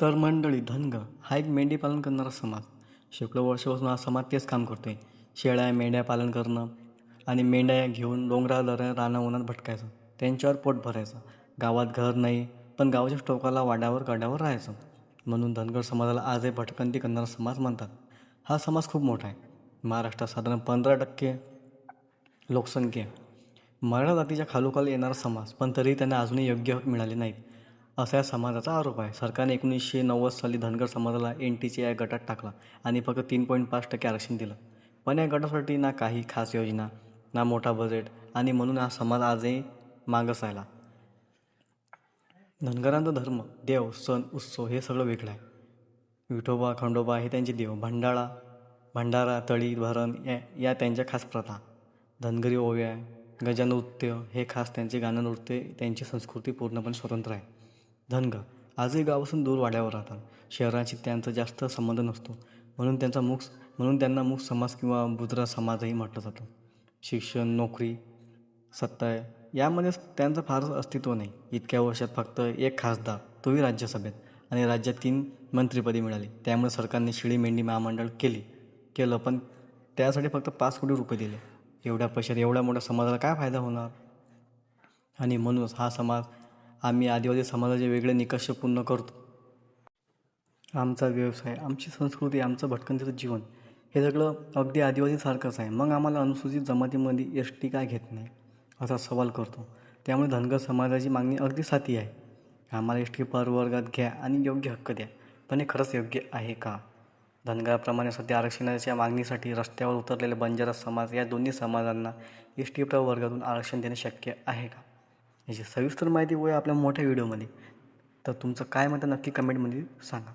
तर मंडळी धनगर हा एक मेंढी पालन करणारा समाज. शेकडो वर्षापासून हा समाज तेच काम करतो आहे शेळ्या मेंढ्या पालन करणं आणि मेंढ्या घेऊन डोंगरा दऱ्या राना उन्हात भटकायचं. त्यांच्यावर पोट भरायचं. गावात घर नाही पण गावाच्या टोकाला वाड्यावर कड्यावर राहायचं. म्हणून धनगर समाजाला आजही भटकंती करणारा समाज म्हणतात. हा समाज खूप मोठा आहे. महाराष्ट्रात साधारण पंधरा टक्के लोकसंख्या मराठा जातीच्या खालोखाल येणारा समाज पण तरीही त्यांना अजूनही योग्य हक मिळाले नाहीत. असा या समाजाचा आरोप आहे. सरकारने एकोणीसशे नव्वद साली धनगर समाजाला एन टीच्या या गटात टाकला आणि फक्त तीन पॉईंट पाच टक्के आरक्षण दिलं. पण या गटासाठी ना काही खास योजना ना मोठा बजेट आणि म्हणून हा समाज आजही मागस राहिला धनगरांचा धर्म देव सण उत्सव हे सगळं वेगळं आहे. विठोबा खंडोबा हे त्यांचे देव. भंडाळा भंडारा तळी भरण या या त्यांच्या खास प्रथा. धनगरी ओव्या गजानृत्य हे खास त्यांचे गाणं नृत्य त्यांची संस्कृती पूर्णपणे स्वतंत्र आहे. धनगर. आजही गावापासून दूर वाड्यावर राहतात. शहराशी त्यांचा जास्त संबंध नसतो. म्हणून त्यांचा मुख म्हणून त्यांना मुख समाज किंवा बुजरा समाजही म्हटलं जातं. शिक्षण नोकरी सत्ता यामध्ये त्यांचं फारच अस्तित्व नाही. इतक्या वर्षात फक्त एक खासदार तोही राज्यसभेत आणि राज्यात तीन मंत्रिपदी मिळाली. त्यामुळे सरकारने शिळी मेंढी महामंडळ केली. केलं पण त्यासाठी फक्त पाच कोटी रुपये दिले. एवढ्या पैशात एवढ्या मोठ्या समाजाला काय फायदा होणार? आणि म्हणूनच हा समाज आम्ही आदिवासी समाजाचे वेगळे निकष पूर्ण करतो. आमचा व्यवसाय आमची संस्कृती आमचं भटकंतीचं जीवन हे सगळं अगदी आदिवासीसारखंच आहे. मग आम्हाला अनुसूचित जमातीमध्ये एस टी काय घेत नाही असा सवाल करतो. त्यामुळे धनगर समाजाची मागणी अगदी साथी आहे. आम्हाला एस टी प्रवर्गात घ्या आणि योग्य हक्क द्या. पण हे खरंच योग्य आहे का? धनगराप्रमाणे सध्या आरक्षणाच्या मागणीसाठी रस्त्यावर उतरलेले बंजारा समाज या दोन्ही समाजांना एस टी प्रवर्गातून आरक्षण देणे शक्य आहे का? याची सविस्तर माहिती होय आपल्या मोठ्या व्हिडिओमध्ये. तर तुमचं काय मत नक्की कमेंटमध्ये सांगा.